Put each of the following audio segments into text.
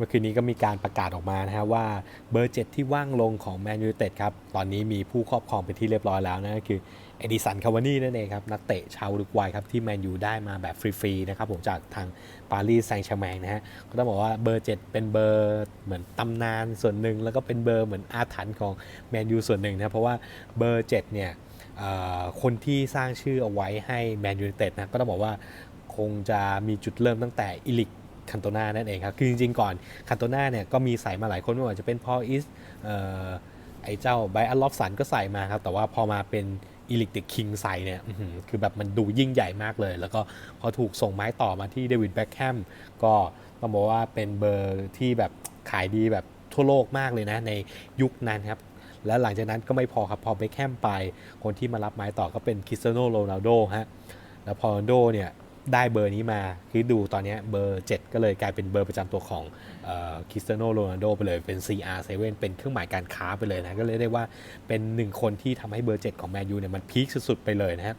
มื่อคืนนี้ก็มีการประกาศออกมานะฮะว่าเบอร์ 7 ที่ว่างลงของแมนยูเต็ดครับ ตอนนี้มีผู้ครอบครองเป็นที่เรียบร้อยแล้วนะคือเอดิสันคาวานี่นั่นเองครับ นักเตะชาวอุรุกวัยครับ ที่แมนยูได้มาแบบฟรี ๆ นะครับผมจากทางปารีสแซงต์แชร์แมงนะฮะ ก็ต้องบอกว่าเบอร์ 7 เป็นเบอร์เหมือนตำนานส่วนหนึ่ง แล้วก็เป็นเบอร์เหมือนอาถรรพ์ของแมนยูส่วนหนึ่งนะเพราะว่าเบอร์ 7 เนี่ยคนที่สร้างชื่อเอาไว้ให้แมนยูเต็ดนะก็ต้องบอกว่าคงจะมีจุดเริ่มตั้งแต่อิลิก คันโตนานั่นเองครับ คือจริงๆ ก่อนคันโตนาเนี่ยก็มีใส่มาหลายคนไม่ว่าจะเป็นพออิสไอ้เจ้าไบอัลลอฟสันก็ใส่มาครับ แต่ว่าพอมาเป็นอีลิกเดอะคิงใส่เนี่ยคือแบบมันดูยิ่งใหญ่มากเลย แล้วก็พอถูกส่งไม้ต่อมาที่เดวิดแบ็คแฮมก็ต้องบอกว่าเป็นเบอร์ที่แบบขายดีแบบทั่วโลกมากเลยนะในยุคนั้นครับ แล้วหลังจากนั้นก็ไม่พอครับ พอเบคแฮมไป คนที่มารับไม้ต่อก็เป็นคริสเตียโนโรนัลโดฮะ แล้วพอโรนัลโดเนี่ย ได้เบอร์นี้มาคือดูตอนนี้เบอร์ 7 ก็เลยกลายเป็นเบอร์ประจำตัวของคริสเตียโนโรนัลโดไปเลยเป็น CR7 เป็นเครื่องหมายการค้าไปเลยนะ ก็เลยได้ว่าเป็นหนึ่งคนที่ทำให้เบอร์ 7 ของแมนยูเนี่ยมันพีคสุดๆ ไปเลยนะฮะ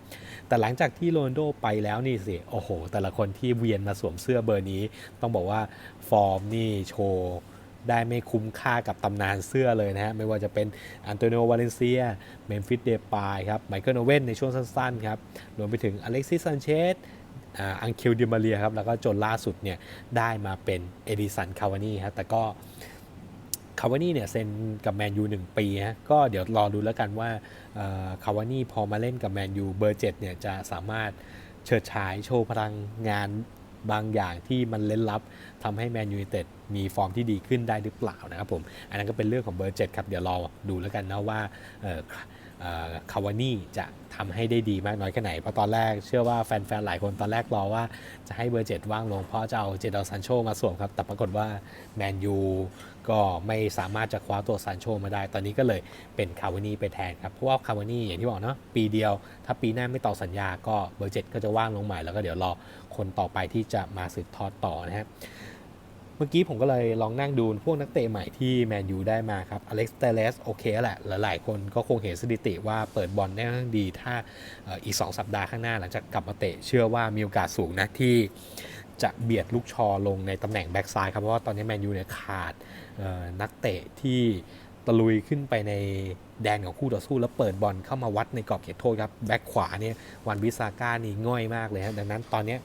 แต่หลังจากที่โรนัลโดไปแล้วนี่สิ โอ้โห แต่ละคนที่เวียนมาสวมเสื้อเบอร์นี้ ต้องบอกว่าฟอร์มนี่โชว์ได้ไม่คุ้มค่ากับตำนานเสื้อเลยนะฮะ ไม่ว่าจะเป็นอันโตนิโอวาเลนเซียเมมฟิสเดปายครับไมเคิลโอเว่นในช่วงสั้นๆครับรวมไปถึงอเล็กซิสซันเชส อังเคลดิมาเรียครับแล้วก็จนล่าสุดเนี่ยได้มาเป็นเอดิสันคาวานี่ครับแต่ก็คาวานี่เนี่ยเซ็นกับแมนยูหนึ่งปีฮะก็เดี๋ยวรอดูแล้วกันว่าคาวานี่พอมาเล่นกับแมนยูเบอร์เจ็ดเนี่ยจะสามารถเฉิดฉายโชว์พลังงานบางอย่างที่มันเล่นลับทำให้แมนยูเต็ดมีฟอร์มที่ดีขึ้นได้หรือเปล่านะครับผม อันนั้นก็เป็นเรื่องของเบอร์เจ็ดครับ เดี๋ยวรอดูแล้วกันนะว่า คาวานี่จะทำให้ได้ดีมากน้อยแค่ไหน เพราะตอนแรกเชื่อว่าแฟนๆ หลายคนตอนแรกรอว่าจะให้เบอร์เจ็ดว่างลงเพราะจะเอาเจดอซันโชมาสวมครับ แต่ปรากฏว่าแมนยูก็ไม่สามารถจะคว้าตัวซันโชมาได้ ตอนนี้ก็เลยเป็นคาวานี่ไปแทนครับ เพราะว่าคาวานี่อย่างที่บอกเนาะปีเดียว ถ้าปีหน้าไม่ต่อสัญญาก็เบอร์เจ็ดก็จะว่างลงใหม่แล้วก็เดี๋ยวรอคนต่อไปที่จะมาสืบทอดต่อนะครับ มื่อกี้ผมก็เลยลองนั่งดูพวกนักเตะใหม่ที่แมนยูได้มาครับอเล็กซ์เตเลสโอเคแหละ หลายๆ คนก็คงเห็นสถิติว่าเปิดบอลได้ค่อนข้างดี ถ้าอีก 2 สัปดาห์ข้างหน้าหลังจากกลับมาเตะเชื่อว่ามีโอกาสสูงนะที่จะเบียดลูกชอลงในตำแหน่งแบ็กซ้ายครับ เพราะว่าตอนนี้แมนยูเนี่ยขาดนักเตะที่ตะลุยขึ้นไปในแดนของคู่ต่อสู้ แล้วเปิดบอลเข้ามาวัดในกรอบเขตโทษครับ แบ็กขวาเนี่ยวันบิซาก้านี่ง่อยมากเลยฮะดังนั้นตอนเนี้ย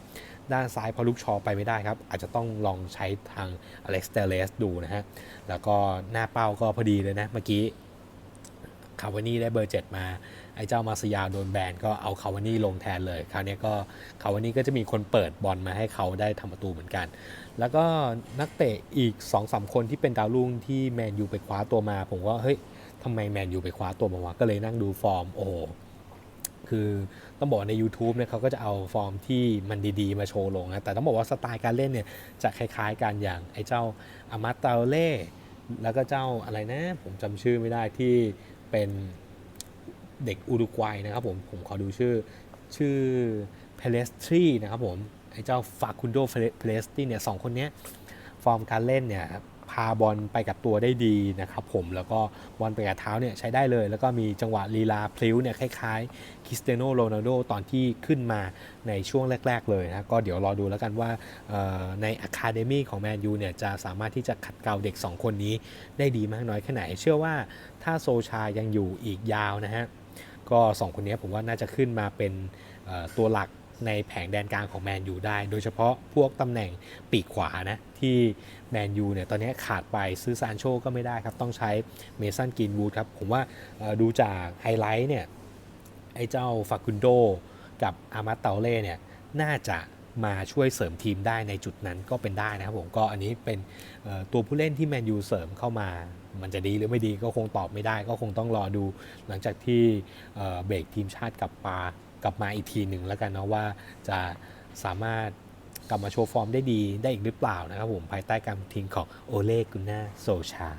ด้านซ้ายพอลูกชอไปไม่ได้ครับ อาจจะต้องลองใช้ทางอเล็กซ์เตเลสดูนะฮะ แล้วก็หน้าเป้าก็พอดีเลยนะ เมื่อกี้คาวานี่ได้เบอร์ 7 มา ไอ้เจ้ามาสยาโดนแบนก็เอาคาวานี่ลงแทนเลย คราวนี้ก็คาวานี่ก็จะมีคนเปิดบอลมาให้เขาได้ทำประตูเหมือนกัน แล้วก็นักเตะอีก2อสคนที่เป็นดาวรุ่งที่แมนยูไปคว้าตัวมา ผมว่าเฮ้ยทำไมแมนยูไปคว้าตัวมาวะก็เลยนั่งดูฟอร์มโอ้ คือต้องบอกใน YouTube เนี่ยเขาก็จะเอาฟอร์มที่มันดีๆ มาโชว์ลงนะแต่ต้องบอกว่าสไตล์การเล่นเนี่ยจะคล้ายๆกันอย่างไอ้เจ้าอามาตาเล่แล้วก็เจ้าอะไรนะ ผมจำชื่อไม่ได้ที่เป็นเด็กอุรุกวัยนะครับผมผมขอดูชื่อชื่อเพเลสตรีนะครับผมไอ้เจ้าฟาคุนโดเพเลสตรีเนี่ยสองคนเนี้ยฟอร์มการเล่นเนี่ย บอลไปกับตัวได้ดีนะครับผมแล้วก็บอลไปกับเท้าเนี่ยใช้ได้เลย แล้วก็มีจังหวะลีลาพลิ้วเนี่ยคล้ายๆคริสเตียโนโรนัลโดตอนที่ขึ้นมาในช่วงแรก ๆ เลยนะก็เดี๋ยวรอดูแล้วกันว่าในอะคาเดมี่ของแมนยูเนี่ยจะสามารถที่จะขัดเกลาเด็ก 2 คนนี้ได้ดีมากน้อยแค่ไหน เชื่อว่าถ้าโซชายังอยู่อีกยาวนะฮะก็ 2 คนนี้ผมว่าน่าจะขึ้นมาเป็นตัวหลัก ในแผงแดนกลางของแมนยูได้ โดยเฉพาะพวกตำแหน่งปีกขวานะ ที่แมนยูเนี่ยตอนนี้ขาดไปซื้อซานโชก็ไม่ได้ครับ ต้องใช้เมสันกินวูดครับ ผมว่าดูจากไฮไลท์เนี่ย ไอ้เจ้าฟาคุนโดกับอามาเตาเล่เนี่ย น่าจะมาช่วยเสริมทีมได้ในจุดนั้นก็เป็นได้นะครับผมก็อันนี้เป็นตัวผู้เล่นที่แมนยูเสริมเข้ามามันจะดีหรือไม่ดีก็คงตอบไม่ได้ ก็คงต้องรอดูหลังจากที่เอ่อเบรกทีมชาติกลับมา กลับมาอีกทีหนึ่งแล้วกันเนาะว่าจะสามารถกลับมาโชว์ฟอร์มได้ดีได้อีกหรือเปล่านะครับผมภายใต้การทิ้งของโอเล่กุน่าโซชา